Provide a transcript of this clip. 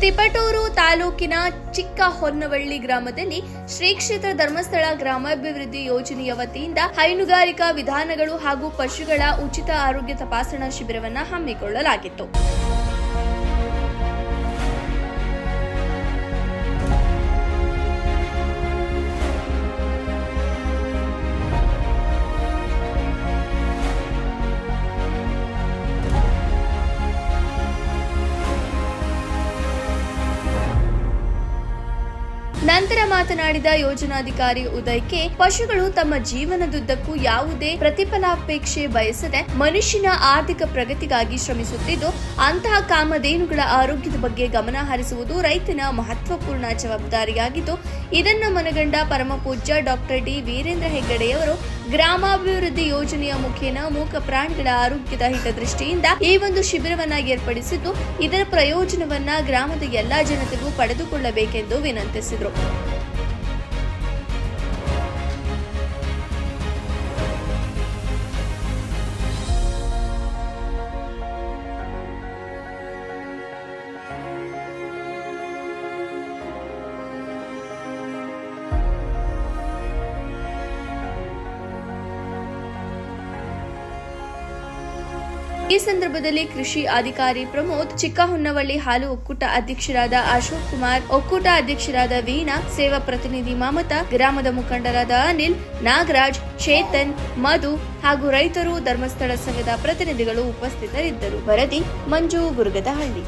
ತಿಪಟೂರು ತಾಲೂಕಿನ ಚಿಕ್ಕ ಹೊನ್ನವಳ್ಳಿ ಗ್ರಾಮದಲ್ಲಿ ಶ್ರೀ ಕ್ಷೇತ್ರ ಧರ್ಮಸ್ಥಳ ಗ್ರಾಮಾಭಿವೃದ್ಧಿ ಯೋಜನೆಯ ವತಿಯಿಂದ ಹೈನುಗಾರಿಕಾ ವಿಧಾನಗಳು ಹಾಗೂ ಪಶುಗಳ ಉಚಿತ ಆರೋಗ್ಯ ತಪಾಸಣಾ ಶಿಬಿರವನ್ನು ಹಮ್ಮಿಕೊಳ್ಳಲಾಗಿತ್ತು. ನಂತರ ಮಾತನಾಡಿದ ಯೋಜನಾಧಿಕಾರಿ ಉದಯ್ ಕೆ ಪಶುಗಳು ತಮ್ಮ ಜೀವನದುದ್ದಕ್ಕೂ ಯಾವುದೇ ಪ್ರತಿಫಲಾಪೇಕ್ಷೆ ಬಯಸದೆ ಮನುಷ್ಯನ ಆರ್ಥಿಕ ಪ್ರಗತಿಗಾಗಿ ಶ್ರಮಿಸುತ್ತಿದ್ದು, ಅಂತಹ ಕಾಮಧೇನುಗಳ ಆರೋಗ್ಯದ ಬಗ್ಗೆ ಗಮನ ಹರಿಸುವುದು ರೈತನ ಮಹತ್ವಪೂರ್ಣ ಜವಾಬ್ದಾರಿಯಾಗಿದ್ದು, ಇದನ್ನು ಮನಗಂಡ ಪರಮಪೂಜ್ಯ ಡಾಕ್ಟರ್ ಡಿ. ವೀರೇಂದ್ರ ಹೆಗ್ಗಡೆಯವರು ಗ್ರಾಮಾಭಿವೃದ್ಧಿ ಯೋಜನೆಯ ಮುಖೇನ ಮೂಕ ಪ್ರಾಣಿಗಳ ಆರೋಗ್ಯದ ಹಿತದೃಷ್ಟಿಯಿಂದ ಈ ಒಂದು ಶಿಬಿರವನ್ನ ಏರ್ಪಡಿಸಿದ್ದು, ಇದರ ಪ್ರಯೋಜನವನ್ನ ಗ್ರಾಮದ ಎಲ್ಲಾ ಜನತೆಗೂ ಪಡೆದುಕೊಳ್ಳಬೇಕೆಂದು ವಿನಂತಿಸಿದರು. ಈ ಸಂದರ್ಭದಲ್ಲಿ ಕೃಷಿ ಅಧಿಕಾರಿ ಪ್ರಮೋದ್ ಚಿಕ್ಕಹೊನ್ನವಳ್ಳಿ ಹಾಲು ಒಕ್ಕೂಟ ಅಧ್ಯಕ್ಷರಾದ ಅಶೋಕ್ ಕುಮಾರ್, ಒಕ್ಕೂಟ ಅಧ್ಯಕ್ಷರಾದ ವೀಣಾ, ಸೇವಾ ಪ್ರತಿನಿಧಿ ಮಮತಾ, ಗ್ರಾಮದ ಮುಖಂಡರಾದ ಅನಿಲ್, ನಾಗರಾಜ್, ಚೇತನ್, ಮಧು ಹಾಗೂ ರೈತರು ಧರ್ಮಸ್ಥಳ ಸಂಘದ ಪ್ರತಿನಿಧಿಗಳು ಉಪಸ್ಥಿತರಿದ್ದರು. ವರದಿ ಮಂಜು ಗುರುಗದಹಳ್ಳಿ.